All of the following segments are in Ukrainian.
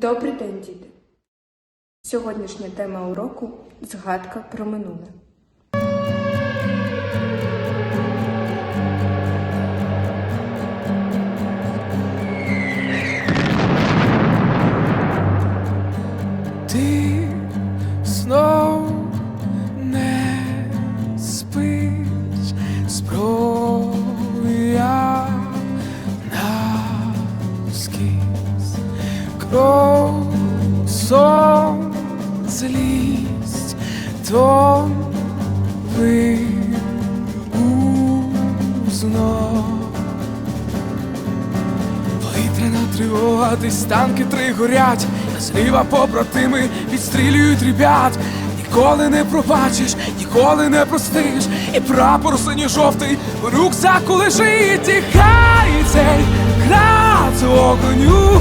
Добрий день, діти! Сьогоднішня тема уроку згадка про минуле. Ти знов кров, сон, злість, то ви узнов. Повітряна тривога, десь танки три горять, а зліва побратими відстрілюють ребят. Ніколи не пробачиш, ніколи не простиш, і прапор синьо-жовтий у рюкзаку лежить, і хай цей град огоню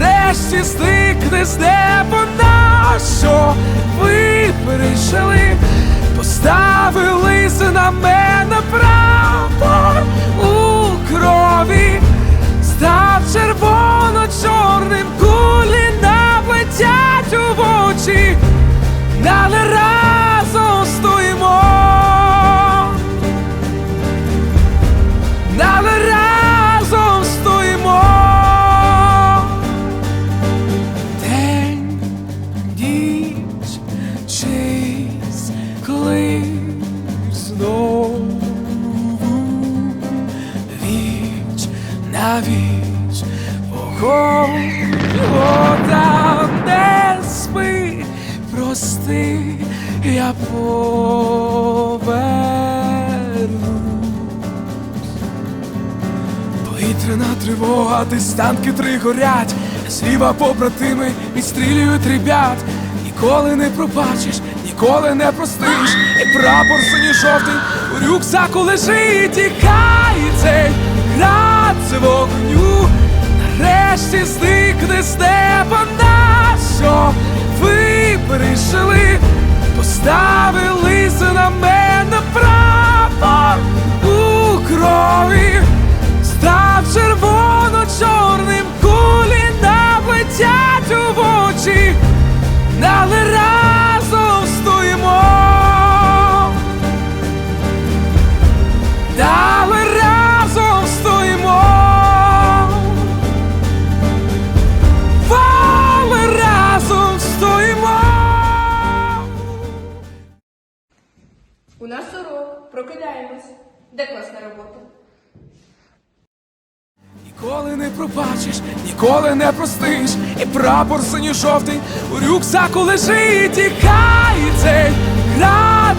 нарешті стикне з неба на що ви перейшли, поставили на мене прапор у крові став червоно-чорним, кулі наплетять у очі, віч вогонь вода не спи, прости, я повернусь. Повітряна тривога, десь танки три горять, зліва побратими відстрілюють ребят. Ніколи не пробачиш, ніколи не простиш, і прапор синьо-жовтий у рюкзаку лежить, і цей град з вогню. Нарешті зникне з неба ви прийшли, поставили У нас урок, прокидаємось. Де класна робота? Ніколи не пробачиш, ніколи не простиш, і прапор синьо-жовтий у рюкзаку лежить, і цей град